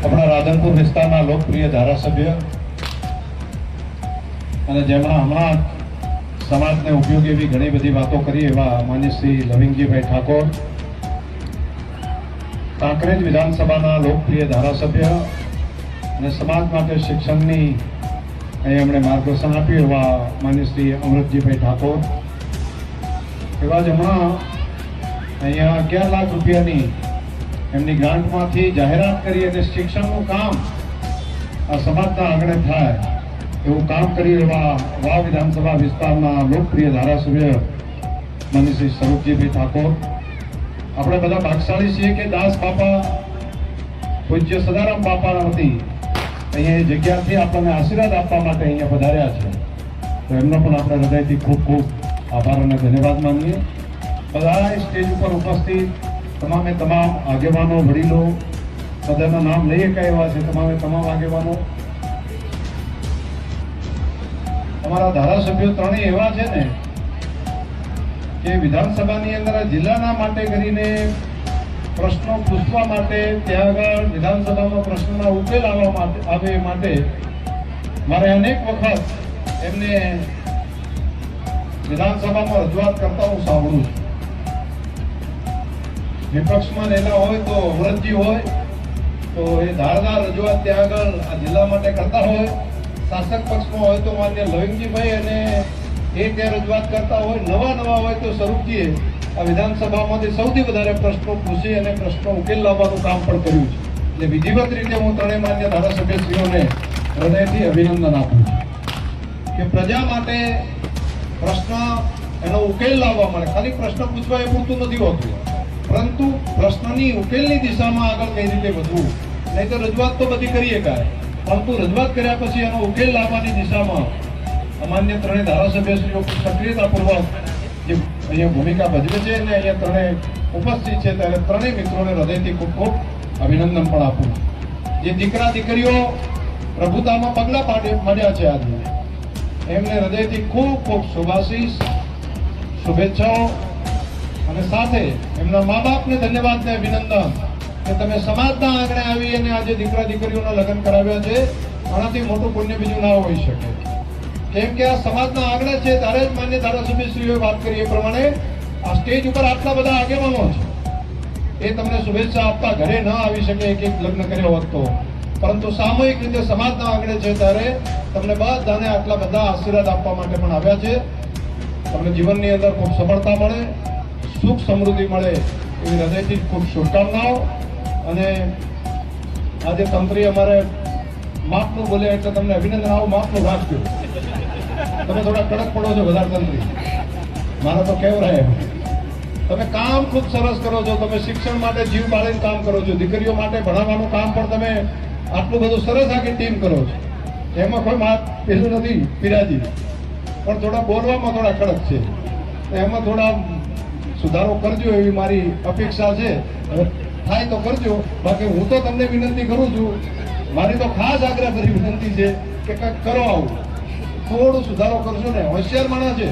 આપણા રાધનપુર વિસ્તારના લોકપ્રિય ધારાસભ્ય અને જેમણે હમણાં સમાજને ઉપયોગી એવી ઘણી બધી વાતો કરી એવા માન્ય શ્રી લવિંગજીભાઈ ઠાકોર. કાંકરેજ વિધાનસભાના લોકપ્રિય ધારાસભ્ય અને સમાજ માટે શિક્ષણની અહીં એમણે માર્ગદર્શન આપ્યું એવા માન્ય શ્રી અમૃતજીભાઈ ઠાકોર. એવા જ હમણાં અહીંયા અગિયાર લાખ રૂપિયાની એમની ગ્રાન્ટમાંથી જાહેરાત કરી અને શિક્ષણનું કામ આ સમાજના આંગણે થાય એવું કામ કરી એવા વા વિધાનસભા વિસ્તારના લોકપ્રિય ધારાસભ્ય મનીષી શ્રી સ્વરૂપજીભાઈ ઠાકોર. આપણે બધા ભાગશાળી છીએ કે દાસ બાપા, પૂજ્ય સદારામ બાપા હતી અહીંયા એ જગ્યાથી આપણને આશીર્વાદ આપવા માટે અહીંયા પધાર્યા છે. તો એમનો પણ આપણે હૃદયથી ખૂબ ખૂબ આભાર અને ધન્યવાદ માનીએ. બધા સ્ટેજ ઉપર ઉપસ્થિત તમામે તમામ આગેવાનો, વડીલો બધાના નામ લઈએ શકાય એવા છે, તમામે તમામ આગેવાનો. અમારા ધારાસભ્યો ત્રણેય એવા છે ને કે વિધાનસભાની અંદર જિલ્લાના માટે કરીને પ્રશ્નો પૂછવા માટે ત્યાં આગળ વિધાનસભામાં પ્રશ્નોના ઉકેલ આવવા માટે, આવે એ માટે મારે અનેક વખત એમને વિધાનસભામાં રજૂઆત કરતા હું સાંભળું છું. વિપક્ષમાં રહેલા હોય તો અમૃતજી હોય, તો એ ધારદાર રજૂઆત ત્યાં આગળ આ જિલ્લા માટે કરતા હોય. શાસક પક્ષમાં હોય તો માન્ય લવિંગજીભાઈ અને એ ત્યાં રજૂઆત કરતા હોય, નવા નવા હોય તો સ્વરૂપજીએ આ વિધાનસભામાંથી સૌથી વધારે પ્રશ્નો પૂછી અને પ્રશ્નો ઉકેલ લાવવાનું કામ પણ કર્યું છે. એટલે વિધિવત રીતે હું ત્રણેય માન્ય ધારાસભ્યશ્રીઓને હૃદયથી અભિનંદન આપું છું કે પ્રજા માટે પ્રશ્ન એનો ઉકેલ લાવવા માટે ખાલી પ્રશ્ન પૂછવા એ પૂરતું નથી હોતું. પરંતુ પ્રશ્નની ઉકેલની દિશામાં આગળ કઈ રીતે વધવું? નહીં તો રજૂઆત તો બધી કરીએ કાંઈ. પરંતુ રજૂઆત કર્યા પછી એનો ઉકેલ લાવવાની દિશામાં અમાન્ય ત્રણેય ધારાસભ્યશ્રીઓ સક્રિયતાપૂર્વક જે અહીંયા ભૂમિકા ભજવે છે અને અહીંયા ત્રણેય ઉપસ્થિત છે, ત્યારે ત્રણેય મિત્રોને હૃદયથી ખૂબ ખૂબ અભિનંદન પણ આપું જે દીકરા દીકરીઓ પ્રભુતામાં પગલાં પાડે માંડ્યા છે આજે એમને હૃદયથી ખૂબ ખૂબ શુભાશીષ, શુભેચ્છાઓ. અને સાથે એમના મા બાપને ધન્યવાદ ને અભિનંદન કે તમે સમાજના આંગણે આવી અને આજે દીકરા દીકરીઓના લગ્ન કરાવ્યા છે. આનાથી મોટું પુણ્ય બીજું ના હોઈ શકે. કેમ કે આ સમાજના આંગણે છે, ત્યારે જ માન્ય ધારાસભ્યશ્રીઓએ વાત કરી એ પ્રમાણે આ સ્ટેજ ઉપર આટલા બધા આગેવાનો છે. એ તમને શુભેચ્છા આપતા ઘરે ન આવી શકે એક એક લગ્ન કર્યો હોત તો. પરંતુ સામૂહિક રીતે સમાજના આંગણે છે, ત્યારે તમને બધાને આટલા બધા આશીર્વાદ આપવા માટે પણ આવ્યા છે. તમને જીવનની અંદર ખૂબ સફળતા મળે. સુખ સમૃદ્ધિ મળે એવી હૃદયથી ખૂબ શુભકામનાઓ. અને આજે તંત્રી અમારે માપનું બોલ્યા એટલે તમને અભિનંદન. આવું માપનું રાખજો તમે થોડા કડક પડો છો વધારે તંત્રી મારા તો કેવું રહે? તમે કામ ખૂબ સરસ કરો છો. તમે શિક્ષણ માટે જીવ બાળીને કામ કરો છો. દીકરીઓ માટે ભણાવવાનું કામ પણ તમે આટલું બધું સરસ આખી ટીમ કરો છો. એમાં કોઈ માત પેલું નથી, પિરાજી. પણ થોડા બોલવામાં થોડા કડક છે. એમાં થોડા સુધારો કરજો એવી મારી અપેક્ષા છે. થાય તો કરજો. બાકી હું તો તમને વિનંતી કરું છું, મારી તો ખાસ આગ્રહ કરી વિનંતી છે કે કંઈક કરો આવું. થોડો સુધારો કરશો ને, હોશિયાર માણસ છે.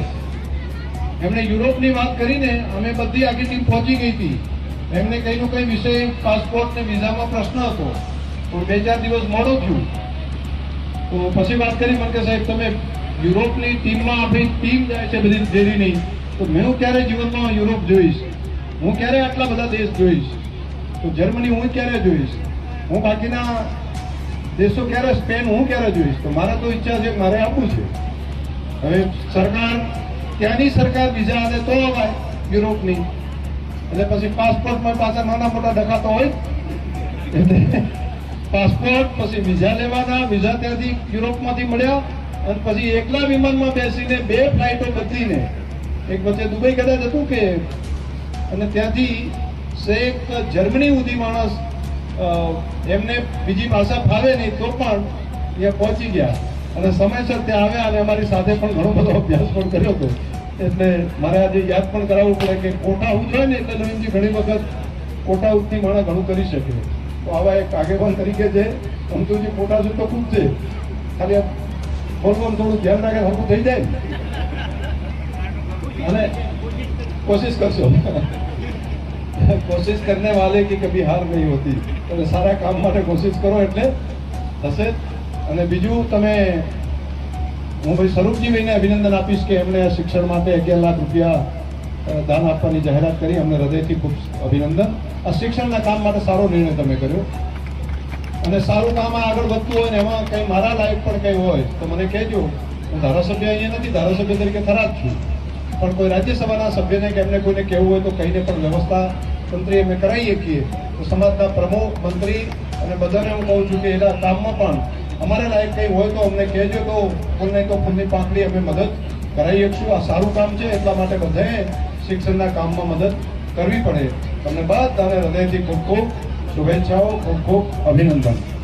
એમણે યુરોપની વાત કરીને અમે બધી આખી ટીમ પહોંચી ગઈ હતી. એમને કંઈ નું કંઈ વિષય પાસપોર્ટ ને વિઝામાં પ્રશ્ન હતો. તો બે ચાર દિવસ મોડો થયું. તો પછી વાત કરી, મને કે સાહેબ, તમે યુરોપની ટીમમાં આપણી ટીમ જાય છે બધી ડેરીની તો મેં ક્યારે જીવનમાં યુરોપ જોઈશ? હું ક્યારે આટલા બધા દેશ જોઈશ? તો જર્મની હું ક્યારે જોઈશ? હું બાકીના દેશો ક્યારે? સ્પેન હું ક્યારે જોઈશ? તો મારે તો ઈચ્છા છે મારે આપવું છે. હવે સરકાર, ત્યાંની સરકાર બીજા હાથે તો અવાય યુરોપની. એટલે પછી પાસપોર્ટમાં પાછા નાના મોટા ડખાતો હોય. એટલે પાસપોર્ટ, પછી વિઝા લેવાના, વિઝા ત્યાંથી યુરોપમાંથી મળ્યા. અને પછી એકલા વિમાનમાં બેસીને બે ફ્લાઇટો બદલીને એક વચ્ચે દુબઈ કદાચ હતું કે, અને ત્યાંથી શેખ જર્મની સુધી માણસ એમને બીજી ભાષા ફાવે નહીં, તો પણ એ પહોંચી ગયા. અને સમયસર ત્યાં આવ્યા અને અમારી સાથે પણ ઘણો બધો અભ્યાસ પણ કર્યો હતો. એટલે મારે આજે યાદ પણ કરાવવું પડે કે કોટા ઉઠ હોય ને, એટલે નવીનજી ઘણી વખત કોટા ઉઠની માણસ ઘણું કરી શકે. તો આવા એક આગેવાન તરીકે છે અમતુજી કોટા છે તો ખૂબ છે ખાલી બોલવાનું થોડું ધ્યાન રાખે હરકું થઈ જાય. અને कोशिश कर सो कोशिश करने वाले की कभी हार नहीं होती એટલે સારા કામ માટે કોશિશ કરો એટલે થશે અને બીજું તમે હું ભાઈ સ્વરૂપજીભાઈને અભિનંદન આપીશ કે એમણે આ શિક્ષણ માટે અગિયાર લાખ રૂપિયા અ, દાન આપવાની જાહેરાત કરી અમને હૃદયથી ખૂબ અભિનંદન આ શિક્ષણના કામ માટે સારો નિર્ણય તમે કર્યો અને સારું કામ આ આગળ વધતું હોય ને એમાં કંઈ મારા લાયક પણ કંઈ હોય તો મને કહેજો હું ધારાસભ્ય અહીંયા નથી ધારાસભ્ય તરીકે થરાદ છું પણ કોઈ રાજ્યસભાના સભ્યને કે એમને કોઈને કહેવું હોય તો કહીને પણ વ્યવસ્થા તંત્રી અમે કરાવી શકીએ. તો સમાજના પ્રમુખ મંત્રી અને બધાને હું કહું છું કે એના કામમાં પણ અમારે લાયક કંઈ હોય તો અમને કહેજો તો ફૂલને તો ફૂલની પાંખડી અમે મદદ કરાવી શકશું. આ સારું કામ છે, એટલા માટે બધાએ શિક્ષણના કામમાં મદદ કરવી પડે. તમને બધાને હૃદયથી ખૂબ ખૂબ શુભેચ્છાઓ, ખૂબ ખૂબ અભિનંદન.